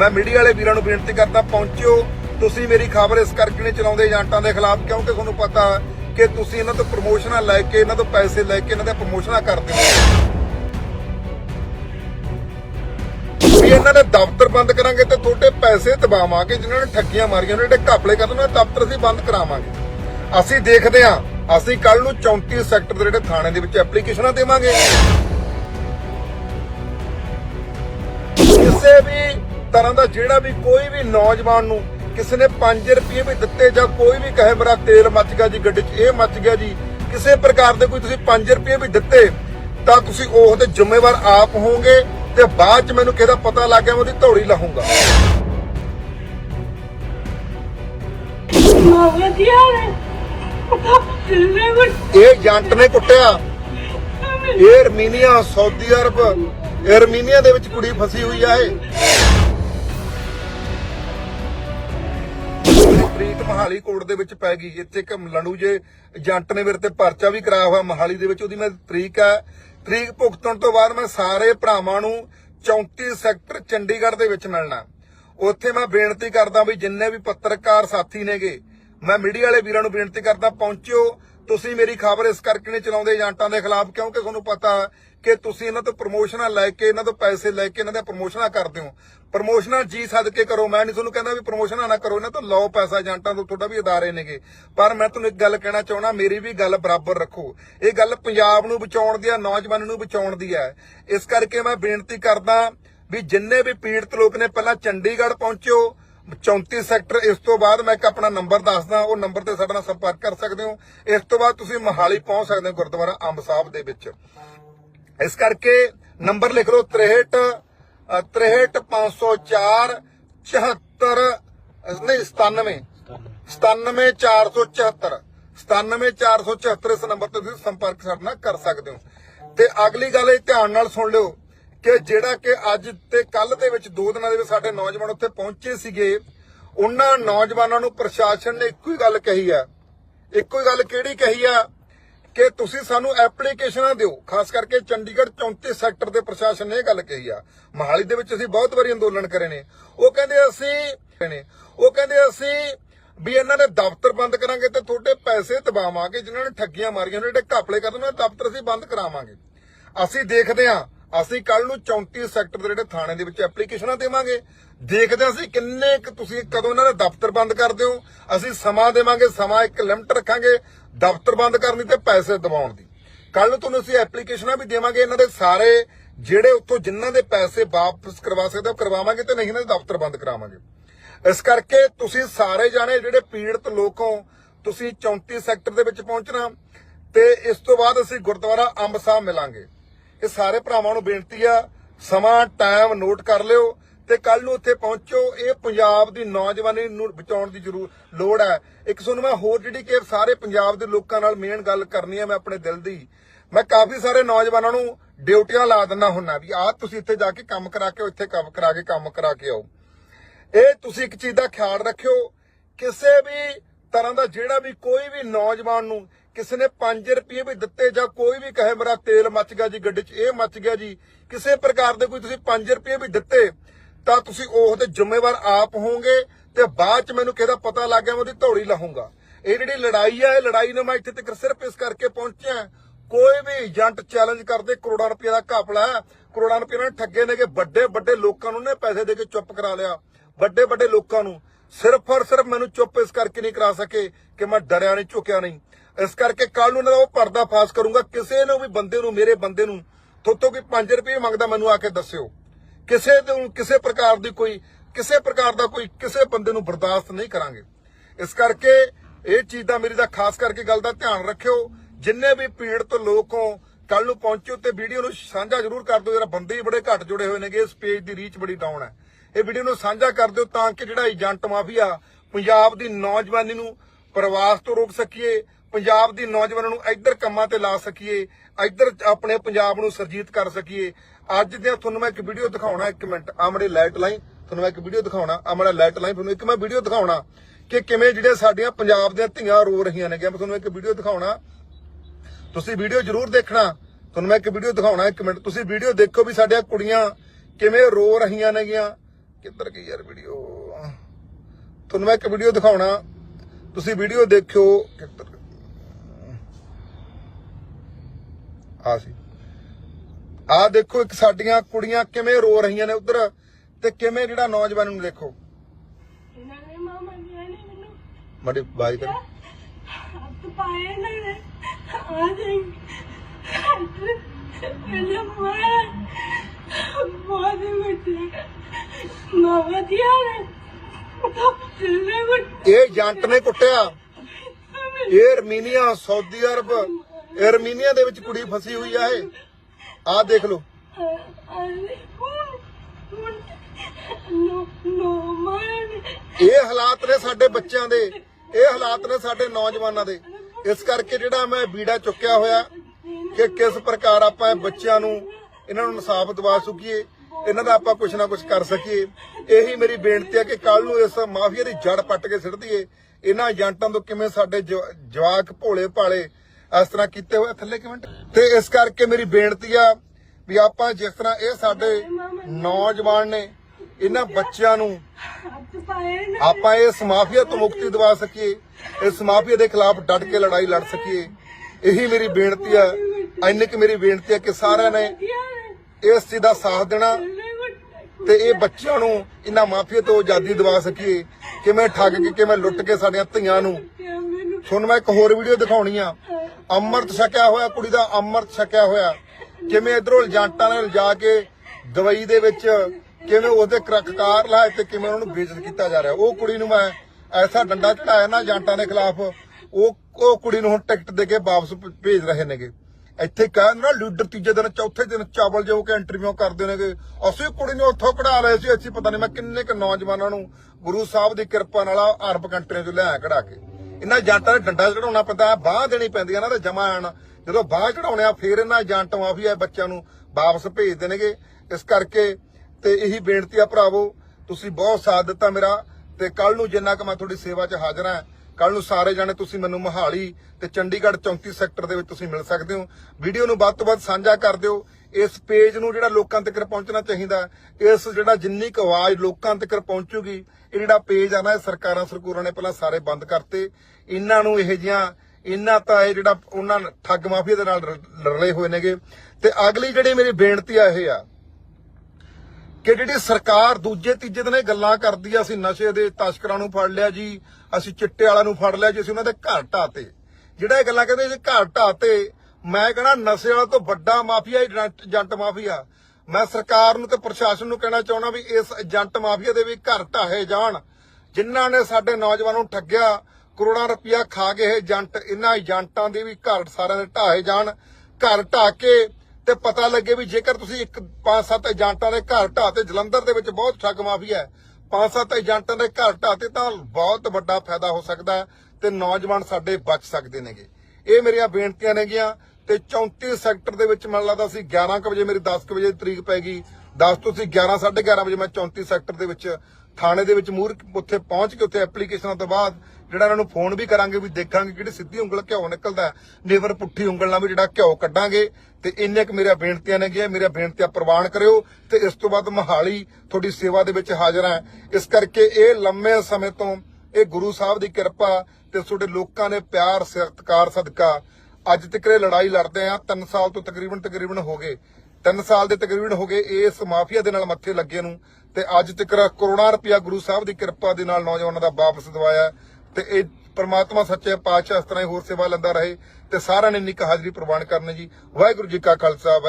ਮੈਂ ਮੀਡੀਆ ਵਾਲੇ ਵੀਰਾਂ ਨੂੰ ਬੇਨਤੀ ਕਰਦਾ, ਪਹੁੰਚਿਓ। ਤੁਸੀਂ ਮੇਰੀ ਖਬਰ ਇਸ ਕਰਕੇ ਨਹੀਂ ਚਲਾਉਂਦੇ ਏਜੰਟਾਂ ਦੇ ਖਿਲਾਫ, ਕਿਉਂਕਿ ਤੁਹਾਨੂੰ ਪਤਾ ਕਿ ਤੁਸੀਂ ਇਹਨਾਂ ਤੋਂ ਪ੍ਰਮੋਸ਼ਨਾਂ ਲੈ ਕੇ, ਇਹਨਾਂ ਤੋਂ ਪੈਸੇ ਲੈ ਕੇ ਇਹਨਾਂ ਦੇ ਪ੍ਰਮੋਸ਼ਨਾਂ ਕਰਦੇ ਹੋ। ਵੀ ਇਹਨਾਂ ਦੇ ਦਫ਼ਤਰ ਬੰਦ ਕਰਾਂਗੇ ਤੇ ਤੁਹਾਡੇ ਪੈਸੇ ਦਬਾਵਾਂਗੇ, ਜਿਨ੍ਹਾਂ ਨੇ ਠੱਗੀਆਂ ਮਾਰੀਆਂ ਉਹਨਾਂ ਜਿਹੜੇ ਘਾਪਲੇ ਕਰਦੇ ਉਹਨਾਂ ਦੇ ਦਫ਼ਤਰ ਅਸੀਂ ਬੰਦ ਕਰਾਵਾਂਗੇ। ਅਸੀਂ ਦੇਖਦੇ ਹਾਂ, ਅਸੀਂ ਕੱਲ ਨੂੰ 34 ਸੈਕਟਰ ਦੇ ਜਿਹੜੇ ਥਾਣੇ ਦੇ ਵਿੱਚ ਐਪਲੀਕੇਸ਼ਨਾਂ ਦੇਵਾਂਗੇ। ਕਿਸੇ ਵੀ ਤਰ੍ਹਾਂ ਦਾ ਜਿਹੜਾ ਵੀ ਕੋਈ ਵੀ ਨੌਜਵਾਨ ਨੂੰ ਕਿਸੇ ਨੇ 5 ਰੁਪਏ ਵੀ ਦਿੱਤੇ ਜਾਂ ਕੋਈ ਵੀ ਕਹੇ ਮੇਰਾ ਤੇਲ ਮੱਚ ਗਿਆ ਜੀ ਗੱਡੀ 'ਚ ਇਹ ਮੱਚ ਗਿਆ ਜੀ ਕਿਸੇ ਪ੍ਰਕਾਰ ਦੇ ਕੋਈ ਤੁਸੀਂ 5 ਰੁਪਏ ਵੀ ਦਿੱਤੇ ਤਾਂ ਤੁਸੀਂ ਉਹ ਤੇ ਜ਼ਿੰਮੇਵਾਰ ਆਪ ਹੋਵੋਗੇ ਤੇ ਬਾਅਦ 'ਚ ਮੈਨੂੰ ਕਿਹਦਾ ਪਤਾ ਲੱਗ ਗਿਆ ਮੈਂ ਉਹਦੀ ਧੌੜੀ ਲਾਹੂੰਗਾ। ਇਹ ਏਜੰਟ ਨੇ ਕੁੱਟਿਆ। ਇਹ ਅਰਮੀਨੀਆ ਸਾਊਦੀ ਅਰਬ ਅਰਮੀਨੀਆ ਦੇ ਵਿੱਚ ਕੁੜੀ ਫਸੀ ਹੋਈ ਆ ਇਹ। ਪ੍ਰੀਤ ਮਹਾਲੀ ਕੋਰਟ ਦੇ ਵਿੱਚ ਪੈ ਗਈ। ਇੱਥੇ ਇੱਕ ਲੰਡੂ ਏਜੰਟ ਨੇ ਮੇਰੇ ਤੇ ਪਰਚਾ ਵੀ ਕਰਾਇਆ ਹੋਇਆ ਮਹਾਲੀ ਦੇ ਵਿੱਚ, ਉਹਦੀ ਮੈਂ ਤਰੀਕ ਹੈ। ਤਰੀਕ ਭੁਗਤਣ ਤੋਂ ਬਾਅਦ ਮੈਂ ਸਾਰੇ ਭਰਾਵਾਂ ਨੂੰ 34 ਸੈਕਟਰ ਚੰਡੀਗੜ੍ਹ ਦੇ ਵਿੱਚ ਮਿਲਣਾ ਉੱਥੇ ਮੈਂ ਬੇਨਤੀ ਕਰਦਾ ਵੀ ਜਿੰਨੇ ਵੀ ਪੱਤਰਕਾਰ ਸਾਥੀ ਨੇਗੇ, ਮੈਂ ਮੀਡੀਆ ਵਾਲੇ ਵੀਰਾਂ ਨੂੰ ਬੇਨਤੀ ਕਰਦਾ, ਪਹੁੰਚਿਓ। ਤੁਸੀਂ ਮੇਰੀ ਖਬਰ ਇਸ ਕਰਕੇ ਨਹੀਂ ਚਲਾਉਂਦੇ, ਏਜੰਟਾਂ ਦੇ ਖਿਲਾਫ, ਕਿਉਂਕਿ ਤੁਹਾਨੂੰ ਪਤਾ ਕਿ ਤੁਸੀਂ ਇਹਨਾਂ ਤੋਂ ਪ੍ਰਮੋਸ਼ਨਾਂ ਲੈ ਕੇ, ਇਹਨਾਂ ਤੋਂ ਪੈਸੇ ਲੈ ਕੇ ਇਹਨਾਂ ਦੀਆਂ ਪ੍ਰਮੋਸ਼ਨਾਂ ਕਰਦੇ ਹੋ। ਪ੍ਰਮੋਸ਼ਨਾਂ ਜੀ ਸਦਕੇ ਕਰੋ। ਮੈਂ ਨਹੀਂ ਤੁਹਾਨੂੰ ਕਹਿੰਦਾ ਵੀ ਪ੍ਰਮੋਸ਼ਨਾਂ ਨਾ ਕਰੋ। ਇਹਨਾਂ ਤੋਂ ਲਓ ਪੈਸਾ, ਏਜੰਟਾਂ ਤੋਂ ਤੁਹਾਡਾ ਵੀ ਅਦਾਰੇ ਨੇਗੇ। ਪਰ ਮੈਂ ਤੁਹਾਨੂੰ ਇੱਕ ਗੱਲ ਕਹਿਣਾ ਚਾਹਣਾ ਮੇਰੀ ਵੀ ਗੱਲ ਬਰਾਬਰ ਰੱਖੋ। ਇਹ ਗੱਲ ਪੰਜਾਬ ਨੂੰ ਬਚਾਉਣ ਦੀ ਹੈ ਨੌਜਵਾਨਾਂ ਨੂੰ ਬਚਾਉਣ ਦੀ ਹੈ ਇਸ ਕਰਕੇ ਮੈਂ ਬੇਨਤੀ ਕਰਦਾ ਵੀ ਜਿੰਨੇ ਵੀ ਪੀੜਤ ਲੋਕ ਨੇ, ਪਹਿਲਾਂ ਚੰਡੀਗੜ੍ਹ ਪਹੁੰਚਿਓ। 34 ਸੈਕਟਰ, ਇਸ ਤੋਂ ਬਾਅਦ ਮੈਂ ਇੱਕ ਆਪਣਾ ਨੰਬਰ ਦੱਸਦਾ। ਉਹ ਨੰਬਰ ਤੇ ਸਾਡੇ ਨਾਲ ਸੰਪਰਕ ਕਰ ਸਕਦੇ ਹੋ। ਇਸ ਤੋਂ ਬਾਅਦ ਤੁਸੀਂ ਮਹਾਲੀ ਪਹੁੰਚ ਸਕਦੇ ਹੋ ਗੁਰਦੁਆਰਾ ਅੰਬ ਸਾਹਿਬ ਦੇ ਵਿੱਚ। ਇਸ ਕਰਕੇ ਨੰਬਰ ਲਿਖ ਲਓ 63 ਅ, 63504 74 ਅ, ਨਹੀਂ 97 97474 97474 ਇਸ ਨੰਬਰ ਤੇ ਤੁਸੀਂ ਸੰਪਰਕ ਸਾਡੇ ਨਾਲ ਕਰ ਸਕਦੇ ਹੋ। ਤੇ ਅਗਲੀ ਗੱਲ ਇਹ ਧਿਆਨ ਨਾਲ ਸੁਣ ਲਿਓ ਕਿ ਜਿਹੜਾ ਕਿ ਅੱਜ ਤੇ ਕੱਲ ਦੇ ਵਿੱਚ ਦੋ ਦਿਨਾਂ ਦੇ ਵਿੱਚ ਸਾਡੇ ਨੌਜਵਾਨ ਉੱਥੇ ਪਹੁੰਚੇ ਸੀਗੇ ਉਹਨਾਂ ਨੌਜਵਾਨਾਂ ਨੂੰ ਪ੍ਰਸ਼ਾਸਨ ਨੇ ਇੱਕੋ ਹੀ ਗੱਲ ਕਹੀ ਆ। ਇੱਕੋ ਹੀ ਗੱਲ ਕਿਹੜੀ ਕਹੀ ਆ? ਕਿ ਤੁਸੀਂ ਸਾਨੂੰ ਐਪਲੀਕੇਸ਼ਨਾਂ ਦਿਓ, ਖਾਸ ਕਰਕੇ ਚੰਡੀਗੜ੍ਹ 34 ਸੈਕਟਰ ਦੇ ਪ੍ਰਸ਼ਾਸਨ ਨੇ ਇਹ ਗੱਲ ਕਹੀ ਆ। ਮਹਾਲੀ ਦੇ ਵਿੱਚ ਅਸੀਂ ਬਹੁਤ ਵਾਰੀ ਅੰਦੋਲਨ ਕਰੇ ਨੇ। ਉਹ ਕਹਿੰਦੇ ਅਸੀਂ ਨੇ, ਉਹ ਕਹਿੰਦੇ ਅਸੀਂ ਵੀ ਇਹਨਾਂ ਦੇ ਦਫ਼ਤਰ ਬੰਦ ਕਰਾਂਗੇ ਤੇ ਤੁਹਾਡੇ ਪੈਸੇ ਦਬਾਵਾਂਗੇ, ਜਿਨ੍ਹਾਂ ਨੇ ਠੱਗੀਆਂ ਮਾਰੀਆਂ ਨੇ ਜਿਹੜੇ ਘਾਪਲੇ ਕਰਦੇ ਨੇ ਦਫ਼ਤਰ ਅਸੀਂ ਬੰਦ ਕਰਾਵਾਂਗੇ। ਅਸੀਂ ਦੇਖਦੇ ਹਾਂ ਅਸੀਂ ਕੱਲ ਨੂੰ 34 ਸੈਕਟਰ ਦੇ ਜਿਹੜੇ ਥਾਣੇ ਦੇ ਵਿੱਚ ਐਪਲੀਕੇਸ਼ਨਾਂ ਦੇਵਾਂਗੇ। ਦੇਖਦੇ ਹਾਂ ਅਸੀਂ ਕਿੰਨੇ ਕੁ ਤੁਸੀਂ ਕਦੋਂ ਇਹਨਾਂ ਦੇ ਦਫ਼ਤਰ ਬੰਦ ਕਰਦੇ ਹੋ ਅਸੀਂ ਸਮਾਂ ਦੇਵਾਂਗੇ, ਸਮਾਂ ਇੱਕ ਲਿਮਟ ਰੱਖਾਂਗੇ ਦਫ਼ਤਰ ਬੰਦ ਕਰਨੀ ਤੇ ਪੈਸੇ ਦਵਾਉਣ ਦੀ। ਕੱਲ ਤੁਹਾਨੂੰ ਅਸੀਂ ਐਪਲੀਕੇਸ਼ਨਾਂ ਵੀ ਦੇਵਾਂਗੇ ਇਹਨਾਂ ਦੇ ਸਾਰੇ ਜਿਹੜੇ ਉੱਥੋਂ ਜਿਨ੍ਹਾਂ ਦੇ ਪੈਸੇ ਵਾਪਸ ਕਰਵਾ ਸਕਦੇ ਹੋ, ਕਰਵਾਵਾਂਗੇ ਤੇ ਨਹੀਂ ਇਹਨਾਂ ਦੇ ਦਫ਼ਤਰ ਬੰਦ ਕਰਾਵਾਂਗੇ। ਇਸ ਕਰਕੇ ਤੁਸੀਂ ਸਾਰੇ ਜਾਣੇ ਜਿਹੜੇ ਪੀੜਤ ਲੋਕ ਹੋ, ਤੁਸੀਂ 34 ਸੈਕਟਰ ਦੇ ਵਿੱਚ ਪਹੁੰਚਣਾ ਤੇ ਇਸ ਤੋਂ ਬਾਅਦ ਅਸੀਂ ਗੁਰਦੁਆਰਾ ਅੰਬ ਸਾਹਿਬ ਮਿਲਾਂਗੇ। ਇਹ ਸਾਰੇ ਭਰਾਵਾਂ ਨੂੰ ਬੇਨਤੀ ਆ ਸਮਾਂ ਟਾਈਮ ਨੋਟ ਕਰ ਲਿਓ ਤੇ ਕੱਲ ਨੂੰ ਉੱਥੇ ਪਹੁੰਚੋ। ਇਹ ਪੰਜਾਬ ਦੀ ਨੌਜਵਾਨੀ ਨੂੰ ਬਚਾਉਣ ਦੀ ਜ਼ਰੂਰ ਲੋੜ ਹੈ। ਇੱਕ ਤੁਹਾਨੂੰ ਮੈਂ ਹੋਰ ਜਿਹੜੀ ਕਿ ਸਾਰੇ ਪੰਜਾਬ ਦੇ ਲੋਕਾਂ ਨਾਲ ਮੇਨ ਗੱਲ ਕਰਨੀ ਹੈ ਮੈਂ ਆਪਣੇ ਦਿਲ ਦੀ। ਮੈਂ ਕਾਫੀ ਸਾਰੇ ਨੌਜਵਾਨਾਂ ਨੂੰ ਡਿਊਟੀਆਂ ਲਾ ਦਿੰਦਾ ਹੁੰਨਾ ਵੀ ਆਹ ਤੁਸੀਂ ਇੱਥੇ ਜਾ ਕੇ ਕੰਮ ਕਰਾ ਕੇ ਆਓ, ਇੱਥੇ ਕੰਮ ਕਰਾ ਕੇ ਕੰਮ ਕਰਾ ਕੇ ਆਓ। ਇਹ ਤੁਸੀਂ ਇੱਕ ਚੀਜ਼ ਦਾ ਖਿਆਲ ਰੱਖਿਓ ਕਿਸੇ ਵੀ ਤਰ੍ਹਾਂ ਦਾ ਜਿਹੜਾ ਵੀ ਕੋਈ ਵੀ ਨੌਜਵਾਨ ਨੂੰ ਕਿਸੇ ਨੇ 5 ਰੁਪਏ ਵੀ ਦਿੱਤੇ ਜਾਂ ਕੋਈ ਵੀ ਕਹੇ ਮੇਰਾ ਤੇਲ ਮੱਚ ਗਿਆ ਜੀ, ਗੱਡੀ 'ਚ ਇਹ ਮੱਚ ਗਿਆ ਜੀ, ਕਿਸੇ ਪ੍ਰਕਾਰ ਦੇ ਕੋਈ ਤੁਸੀਂ 5 ਰੁਪਏ ਵੀ ਦਿੱਤੇ, ਤਾਂ ਤੁਸੀਂ ਉਹ ਤੇ ਜ਼ਿੰਮੇਵਾਰ ਆਪ ਹੋਵੋਗੇ ਤੇ ਬਾਅਦ 'ਚ ਮੈਨੂੰ ਕਿਹਦਾ ਪਤਾ ਲੱਗ ਗਿਆ ਮੈਂ ਉਹਦੀ ਧੌੜੀ ਲਾਹੂੰਗਾ। ਇਹ ਜਿਹੜੀ ਲੜਾਈ ਆ, ਇਹ ਲੜਾਈ ਨੂੰ ਮੈਂ ਇੱਥੇ ਤੱਕ ਸਿਰਫ ਇਸ ਕਰਕੇ ਪਹੁੰਚਿਆ, ਕੋਈ ਵੀ ਏਜੰਟ ਚੈਲੰਜ ਕਰਦੇ, ਕਰੋੜਾਂ ਰੁਪਏ ਦਾ ਘਪਲਾ ਹੈ, ਕਰੋੜਾਂ ਰੁਪਏ ਨਾਲ ਠੱਗੇ ਨੇ ਕਿ ਵੱਡੇ ਵੱਡੇ ਲੋਕਾਂ ਨੂੰ ਨੇ ਪੈਸੇ ਦੇ ਕੇ ਚੁੱਪ ਕਰਾ ਲਿਆ, ਵੱਡੇ ਵੱਡੇ ਲੋਕਾਂ ਨੂੰ। ਸਿਰਫ ਔਰ ਸਿਰਫ ਮੈਨੂੰ ਚੁੱਪ ਇਸ ਕਰਕੇ ਨਹੀਂ ਕਰਾ ਸਕੇ ਕਿ ਮੈਂ ਡਰਿਆ ਨਹੀਂ, ਝੁਕਿਆ ਨਹੀਂ। ਇਸ ਕਰਕੇ ਕੱਲ ਨੂੰ ਇਹਨਾਂ ਦਾ ਉਹ ਪਰਦਾ ਫਾਸ ਕਰੂੰਗਾ। ਕਿਸੇ ਨੂੰ ਵੀ ਬੰਦੇ ਨੂੰ, ਮੇਰੇ ਬੰਦੇ ਨੂੰ, ਥੋਤੋਂ ਕੋਈ 5 ਰੁਪਏ ਮੰਗਦਾ, ਮੈਨੂੰ ਆ ਕੇ ਦੱਸਿਓ। ਕਿਸੇ ਨੂੰ, ਕਿਸੇ ਪ੍ਰਕਾਰ ਦੀ ਕੋਈ, ਕਿਸੇ ਪ੍ਰਕਾਰ ਦਾ ਕੋਈ, ਕਿਸੇ ਬੰਦੇ ਨੂੰ ਬਰਦਾਸ਼ਤ ਨਹੀਂ ਕਰਾਂਗੇ। ਇਸ ਕਰਕੇ ਇਹ ਚੀਜ਼ ਦਾ ਮੇਰੀ ਦਾ ਖਾਸ ਕਰਕੇ ਗੱਲ ਦਾ ਧਿਆਨ ਰੱਖਿਓ। ਜਿੰਨੇ ਵੀ ਪੀੜਤ ਲੋਕ ਹੋ ਕੱਲ ਨੂੰ ਪਹੁੰਚੋ ਤੇ ਵੀਡੀਓ ਨੂੰ ਸਾਂਝਾ ਜ਼ਰੂਰ ਕਰ ਦਿਓ। ਜਰਾ ਬੰਦੇ ਹੀ ਬੜੇ ਘੱਟ ਜੁੜੇ ਹੋਏ ਨੇਗੇ, ਇਸ ਪੇਜ ਦੀ ਰੀਚ ਬੜੀ ਡਾਊਨ ਹੈ। ਇਹ ਵੀਡੀਓ ਨੂੰ ਸਾਂਝਾ ਕਰ ਦਿਓ ਤਾਂ ਕਿ ਜਿਹੜਾ ਏਜੰਟ ਮਾਫੀਆ ਪੰਜਾਬ ਦੀ ਨੌਜਵਾਨੀ ਨੂੰ ਪ੍ਰਵਾਸ ਤੋਂ ਰੋਕ ਸਕੀਏ ਪੰਜਾਬ ਦੀ ਨੌਜਵਾਨਾਂ ਨੂੰ ਇੱਧਰ ਕੰਮਾਂ ਤੇ ਲਾ ਸਕੀਏ, ਇੱਧਰ ਆਪਣੇ ਪੰਜਾਬ ਨੂੰ ਸਰਜੀਤ ਕਰ ਸਕੀਏ। ਅੱਜ ਦੇ ਤੁਹਾਨੂੰ ਮੈਂ ਇੱਕ ਵੀਡੀਓ ਦਿਖਾਉਣਾ, ਇੱਕ ਮਿੰਟ ਆ ਮੇਰੇ ਲਾਈਟ ਲਾਈਨ ਤੁਹਾਨੂੰ ਮੈਂ ਇੱਕ ਵੀਡੀਓ ਦਿਖਾਉਣਾ ਆ ਮੇਰਾ ਲਾਈਟ ਲਾਈਨ ਤੁਹਾਨੂੰ ਇੱਕ ਮੈਂ ਵੀਡੀਓ ਦਿਖਾਉਣਾ ਕਿ ਕਿਵੇਂ ਜਿਹੜੇ ਸਾਡੀਆਂ ਪੰਜਾਬ ਦੀਆਂ ਧੀਆਂ ਰੋ ਰਹੀਆਂ ਨੇ ਮੈਂ ਤੁਹਾਨੂੰ ਇੱਕ ਵੀਡੀਓ ਦਿਖਾਉਣਾ, ਤੁਸੀਂ ਵੀਡੀਓ ਜ਼ਰੂਰ ਦੇਖਣਾ, ਤੁਹਾਨੂੰ ਮੈਂ ਇੱਕ ਵੀਡੀਓ ਦਿਖਾਉਣਾ, ਇੱਕ ਮਿੰਟ, ਤੁਸੀਂ ਵੀਡੀਓ ਦੇਖੋ ਵੀ ਸਾਡੀਆਂ ਕੁੜੀਆਂ ਕਿਵੇਂ ਰੋ ਰਹੀਆਂ ਨੇਗੀਆਂ। ਕਿੱਧਰ ਗਈ ਯਾਰ ਵੀਡੀਓ ਤੁਹਾਨੂੰ ਮੈਂ ਇੱਕ ਵੀਡੀਓ ਦਿਖਾਉਣਾ, ਤੁਸੀਂ ਵੀਡੀਓ ਦੇਖਿਓ, ਕਿੱਧਰ ਆ ਸੀ। ਆ ਦੇਖੋ ਇੱਕ ਸਾਡੀਆਂ ਕੁੜੀਆਂ ਕਿਵੇਂ ਰੋ ਰਹੀਆਂ ਨੇ ਉਧਰ ਤੇ ਕਿਵੇਂ ਜਿਹੜਾ ਨੌਜਵਾਨ ਨੂੰ ਦੇਖੋ। ਇਹਨਾਂ ਨੇ ਮਾਮਾ ਜੀ ਨੇ ਮੈਨੂੰ। ਮੜੀ ਬਾਈ ਕਰ। ਹੱਥ ਪਾਏ ਨੇ। ਆ ਜਾਈ ਪਹਿਲਾਂ ਮਾਇਆ ਬਹੁਤ ਮਿੱਠੇ ਮਾਮਾ ਜੀ ਆ ਰਹੇ ਇਹਨੇ ਕੁੱਟਿਆ ਇਹ ਜੰਟ ਨੇ ਕੁੱਟਿਆ। ਇਹ ਅਰਮੀਨੀਆ ਸਾਊਦੀ ਅਰਬ। ਅਰਮੀਨੀਆ ਦੇ ਵਿੱਚ ਕੁੜੀ ਫਸੀ ਹੋਈ ਆ ਇਹ। ਆ ਦੇਖ ਲਓ। ਇਹ ਹਾਲਾਤ ਨੇ ਸਾਡੇ ਬੱਚਿਆਂ ਦੇ। ਇਹ ਹਾਲਾਤ ਨੇ ਸਾਡੇ ਨੌਜਵਾਨਾਂ ਦੇ। ਇਸ ਕਰਕੇ ਜਿਹੜਾ ਮੈਂ ਬੀੜਾ ਚੁੱਕਿਆ ਹੋਇਆ ਕਿ ਕਿਸ ਪ੍ਰਕਾਰ ਆਪਾਂ ਬੱਚਿਆਂ ਨੂੰ ਇਹਨਾਂ ਨੂੰ ਇਨਸਾਫ ਦਿਵਾ ਸਕੀਏ, ਇਹਨਾਂ ਦਾ ਆਪਾਂ ਕੁਝ ਨਾ ਕੁਝ ਕਰ ਸਕੀਏ। ਇਹੀ ਮੇਰੀ ਬੇਨਤੀ ਹੈ ਕਿ ਕੱਲ ਨੂੰ ਇਸ ਮਾਫੀਆ ਦੀ ਜੜ ਪੱਟ ਕੇ ਸਿੱਟ ਦਈਏ। ਇਹਨਾਂ ਏਜੰਟਾਂ ਤੋਂ ਕਿਵੇਂ ਸਾਡੇ ਜਵਾਕ ਭੋਲੇ ਭਾਲੇ ਇਸ ਤਰ੍ਹਾਂ ਕੀਤੇ ਹੋਏ ਥੱਲੇ ਕਮੈਂਟ ਤੇ ਇਸ ਕਰਕੇ ਮੇਰੀ ਬੇਨਤੀ ਆ ਵੀ ਆਪਾਂ ਜਿਸ ਤਰ੍ਹਾਂ ਇਹ ਸਾਡੇ ਨੌਜਵਾਨ ਨੇ, ਇਹਨਾਂ ਬੱਚਿਆਂ ਨੂੰ ਆਪਾਂ ਇਸ ਮਾਫੀਆ ਤੋਂ ਮੁਕਤੀ ਦਿਵਾ ਸਕੀਏ, ਇਸ ਮਾਫੀਆ ਦੇ ਖਿਲਾਫ ਡਟ ਕੇ ਲੜਾਈ ਲੜ ਸਕੀਏ। ਇਹੀ ਮੇਰੀ ਬੇਨਤੀ ਆ, ਇੰਨੀ ਕਿ ਮੇਰੀ ਬੇਨਤੀ ਆ ਕਿ ਸਾਰਿਆਂ ਨੇ ਇਸ ਚੀਜ਼ ਦਾ ਸਾਥ ਦੇਣਾ ਤੇ ਇਹ ਬੱਚਿਆਂ ਨੂੰ ਇਹਨਾਂ ਮਾਫੀਆ ਤੋਂ ਆਜ਼ਾਦੀ ਦਿਵਾ ਸਕੀਏ, ਕਿਵੇਂ ਠੱਗ ਕੇ, ਕਿਵੇਂ ਲੁੱਟ ਕੇ ਸਾਡੀਆਂ ਧੀਆਂ ਨੂੰ। ਮੈਨੂੰ ਤੁਹਾਨੂੰ ਮੈਂ ਇੱਕ ਹੋਰ ਵੀਡੀਓ ਦਿਖਾਉਣੀ ਆ। ਅੰਮ੍ਰਿਤ ਛਕਿਆ ਹੋਇਆ, ਕੁੜੀ ਦਾ ਅੰਮ੍ਰਿਤ ਛਕਿਆ ਹੋਇਆ। ਕਿਵੇਂ ਇਧਰੋਂ ਏਜੰਟਾਂ ਨੇ ਲਿਜਾ ਕੇ ਦਵਾਈ ਦੇ ਵਿੱਚ ਕਿਵੇਂ ਉਹਦੇ ਕਰਕਕਾਰ ਲਾਏ ਤੇ ਕਿਵੇਂ ਉਹਨਾਂ ਨੂੰ ਬੇਇੱਜ਼ਤ ਕੀਤਾ ਜਾ ਰਿਹਾ। ਉਹ ਕੁੜੀ ਨੂੰ ਮੈਂ ਐਸਾ ਡੰਡਾ ਚੜਾਇਆ ਨਾ ਏਜੰਟਾਂ ਦੇ ਖਿਲਾਫ, ਉਹ ਉਹ ਕੁੜੀ ਨੂੰ ਹੁਣ ਟਿਕਟ ਦੇ ਕੇ ਵਾਪਸ ਭੇਜ ਰਹੇ ਨੇਗੇ। ਇੱਥੇ ਕਹਿੰਦੇ ਨਾ ਲੀਡਰ ਤੀਜੇ ਦਿਨ, ਚੌਥੇ ਦਿਨ ਚਾਵਲ ਜੋ ਕੇ ਇੰਟਰਵਿਊ ਕਰਦੇ ਨੇਗੇ। ਅਸੀਂ ਕੁੜੀ ਨੂੰ ਉੱਥੋਂ ਕਢਾ ਲਏ ਸੀ, ਅਸੀਂ ਪਤਾ ਨਹੀਂ ਮੈਂ ਕਿੰਨੇ ਕੁ ਨੌਜਵਾਨਾਂ ਨੂੰ ਗੁਰੂ ਸਾਹਿਬ ਦੀ ਕਿਰਪਾ ਨਾਲ ਅਰਬ ਕੰਟਰੀਆਂ ਚੋਂ ਲਿਆ ਕਢਾ ਕੇ। ਇਹਨਾਂ ਏਜੰਟਾਂ ਦੇ ਡੰਡਾ ਚੜਾਉਣਾ ਪੈਂਦਾ, ਬਾਹ ਦੇਣੀ ਪੈਂਦੀ ਹੈ ਨਾ ਜਮਾ ਆਣ ਜਦੋਂ ਬਾਹ ਚੜਾਉਣੇ ਆ, ਫੇਰ ਇਹਨਾਂ ਏਜੰਟ ਮਾਫੀਆ ਬੱਚਿਆਂ ਨੂੰ ਵਾਪਸ ਭੇਜ ਦੇਣਗੇ। ਇਸ ਕਰਕੇ ਤੇ ਇਹੀ ਬੇਨਤੀ ਆ ਭਰਾਵੋ, ਤੁਸੀਂ ਬਹੁਤ ਸਾਥ ਦਿੱਤਾ ਮੇਰਾ ਤੇ ਕੱਲ ਨੂੰ ਜਿੰਨਾ ਕਿ ਮੈਂ ਤੁਹਾਡੀ ਸੇਵਾ 'ਚ ਹਾਜ਼ਰ ਹਾਂ ਕੱਲ ਨੂੰ ਸਾਰੇ ਜਾਣੇ ਤੁਸੀਂ ਮੈਨੂੰ ਮੋਹਾਲੀ ਤੇ ਚੰਡੀਗੜ੍ਹ 34 ਸੈਕਟਰ ਦੇ ਵਿੱਚ ਤੁਸੀਂ ਮਿਲ ਸਕਦੇ ਹੋ। ਵੀਡੀਓ ਨੂੰ ਵੱਧ ਤੋਂ ਵੱਧ ਸਾਂਝਾ ਕਰ ਦਿਓ। ਇਸ ਪੇਜ ਨੂੰ ਜਿਹੜਾ ਲੋਕਾਂ ਤੱਕ ਪਹੁੰਚਣਾ ਚਾਹੀਦਾ, ਇਸ ਜਿਹੜਾ ਜਿੰਨੀ ਕੁ ਆਵਾਜ਼ ਲੋਕਾਂ ਤੱਕ ਪਹੁੰਚੂਗੀ, ਇਹ ਜਿਹੜਾ ਪੇਜ ਆ ਨਾ, ਇਹ ਸਰਕਾਰਾਂ ਸਰਕੂਰਾਂ ਨੇ ਪਹਿਲਾਂ ਸਾਰੇ ਬੰਦ ਕਰਤੇ। ਇਹਨਾਂ ਨੂੰ ਇਹ ਜੀਆਂ ਇਹਨਾਂ ਤਾਂ ਇਹ ਜਿਹੜਾ ਉਹਨਾਂ ਠੱਗ ਮਾਫੀਆ ਦੇ ਨਾਲ ਰ- ਹੋਏ ਨੇਗੇ। ਤੇ ਅਗਲੀ ਜਿਹੜੀ ਮੇਰੀ ਬੇਨਤੀ ਆ ਇਹ ਆ ਕਿ ਜਿਹੜੀ ਸਰਕਾਰ ਦੂਜੇ ਤੀਜੇ ਦਿਨ ਇਹ ਗੱਲਾਂ ਕਰਦੀ ਆ, ਅਸੀਂ ਨਸ਼ੇ ਦੇ ਤਸਕਰਾਂ ਨੂੰ ਫੜ ਲਿਆ ਜੀ, ਅਸੀਂ ਚਿੱਟੇ ਵਾਲਿਆਂ ਨੂੰ ਫੜ ਲਿਆ ਜੀ, ਅਸੀਂ ਉਹਨਾਂ ਦੇ ਘਰ ਢਾਤੇ ਜਿਹੜਾ ਇਹ ਗੱਲਾਂ ਕਹਿੰਦੇ ਜੀ, ਘਰ ਢਾਤੇ ਮੈਂ ਕਹਣਾ ਨਸ਼ੇ ਵਾਲਾ ਤੋਂ ਵੱਡਾ ਮਾਫੀਆ ਏਜੰਟ ਮਾਫੀਆ। ਮੈਂ ਸਰਕਾਰ ਨੂੰ ਤੇ ਪ੍ਰਸ਼ਾਸਨ ਨੂੰ ਕਹਿਣਾ ਚਾਹੁੰਦਾ ਵੀ ਇਸ ਏਜੰਟ ਮਾਫੀਆ ਦੇ ਵੀ ਘਰ ਢਾਹੇ ਜਾਣ। ਜਿਨ੍ਹਾਂ ਨੇ ਸਾਡੇ ਨੌਜਵਾਨਾਂ ਨੂੰ ਠੱਗਿਆ, ਕਰੋੜਾਂ ਰੁਪਇਆ ਖਾ ਗਏ ਇਹ ਏਜੰਟ ਇਹਨਾਂ ਏਜੰਟਾਂ ਦੇ ਵੀ ਘਰ ਸਾਰਿਆਂ ਦੇ ਢਾਹੇ ਜਾਣ। ਘਰ ਢਾਹ ਕੇ ਤੇ ਪਤਾ ਲੱਗੇ ਵੀ ਜੇਕਰ ਤੁਸੀਂ ਇੱਕ ਪੰਜ ਸੱਤ ਏਜੰਟਾਂ ਦੇ ਘਰ ਢਾਹ ਤੇ ਜਲੰਧਰ ਦੇ ਵਿੱਚ ਬਹੁਤ ਠੱਗ ਮਾਫੀਆ ਹੈ, ਪੰਜ ਸੱਤ ਏਜੰਟਾਂ ਦੇ ਘਰ ਢਾਹ ਤੇ ਤਾਂ ਬਹੁਤ ਵੱਡਾ ਫਾਇਦਾ ਹੋ ਸਕਦਾ ਤੇ ਨੌਜਵਾਨ ਸਾਡੇ ਬਚ ਸਕਦੇ ਨੇਗੇ। ਇਹ ਮੇਰੀਆਂ ਬੇਨਤੀਆਂ ਨੇਗੀਆਂ ਤੇ 34 ਸੈਕਟਰ ਦੇ ਵਿੱਚ ਮੈਨੂੰ ਲੱਗਦਾ ਸੀ 11 ਕੁ ਵਜੇ ਮੇਰੀ 10 ਵਜੇ ਤਰੀਕ ਪੈ ਗਈ। 10 ਤੋਂ ਸੀ 11 11:30 ਵਜੇ ਮੈਂ 34 ਸੈਕਟਰ ਦੇ ਵਿੱਚ ਥਾਣੇ ਦੇ ਵਿੱਚ ਮੂਰ ਉੱਥੇ ਪਹੁੰਚ ਕੇ ਉੱਥੇ ਐਪਲੀਕੇਸ਼ਨਾਂ ਤੋਂ ਬਾਅਦ ਜਿਹੜਾ ਇਹਨਾਂ ਨੂੰ ਫੋਨ ਵੀ ਕਰਾਂਗੇ, ਵੀ ਦੇਖਾਂਗੇ ਕਿਹੜੀ ਸਿੱਧੀ ਉਂਗਲ ਘਿਓ ਨਿਕਲਦਾ ਨੇਵਰ ਪੁੱਠੀ ਉਂਗਲ ਨਾਲ ਵੀ ਜਿਹੜਾ ਘਿਓ ਕੱਢਾਂਗੇ ਤੇ ਇੰਨੇ ਕੁ ਮੇਰੀਆਂ ਬੇਨਤੀਆਂ ਨੇਗੀਆਂ, ਮੇਰੀਆਂ ਬੇਨਤੀਆਂ ਪ੍ਰਵਾਨ ਕਰਿਓ ਤੇ ਇਸ ਤੋਂ ਬਾਅਦ ਮਹਾਲੀ ਤੁਹਾਡੀ ਸੇਵਾ ਦੇ ਵਿੱਚ ਹਾਜ਼ਰ ਹਾਂ। ਇਸ ਕਰਕੇ ਇਹ ਲੰਮੇ ਸਮੇਂ ਤੋਂ ਇਹ ਗੁਰੂ ਸਾਹਿਬ ਦੀ ਕਿਰਪਾ ਤੇ ਤੁਹਾਡੇ ਲੋਕਾਂ ਦੇ ਪਿਆਰ, ਸਤਿਕਾਰ, ਸਦਕਾ। ਅੱਜ ਤੱਕ ਇਹ ਲੜਾਈ ਲੜਦੇ ਆ 3 ਸਾਲ ਤੋਂ ਤਕਰੀਬਨ ਤਕਰੀਬਨ ਹੋ ਗਏ। 3 ਸਾਲ ਦੇ ਤਕਰੀਬਨ ਹੋ ਗਏ ਇਸ ਮਾਫੀਆ ਦੇ ਨਾਲ ਮੱਥੇ ਲੱਗੇ ਨੂੰ ਤੇ ਅੱਜ ਤੱਕ ਕਰੋੜਾਂ ਰੁਪਇਆ ਗੁਰੂ ਸਾਹਿਬ ਦੀ ਕਿਰਪਾ ਦੇ ਨਾਲ ਨੌਜਵਾਨਾਂ ਦਾ ਵਾਪਸ ਦਵਾਇਆ ਤੇ ਇਹ ਪ੍ਰਮਾਤਮਾ ਸੱਚੇ ਪਾਤਸ਼ਾਹ ਇਸ ਤਰ੍ਹਾਂ ਹੀ ਹੋਰ ਸੇਵਾ ਲੈਂਦਾ ਰਹੇ ਤੇ ਸਾਰਿਆਂ ਨੇ ਨਿੱਕ ਹਾਜ਼ਰੀ ਪ੍ਰਵਾਨ ਕਰਨ ਜੀ। ਵਾਹਿਗੁਰੂ ਜੀ ਕਾ ਖਾਲਸਾ ਵਾਹਿਗੁਰੂ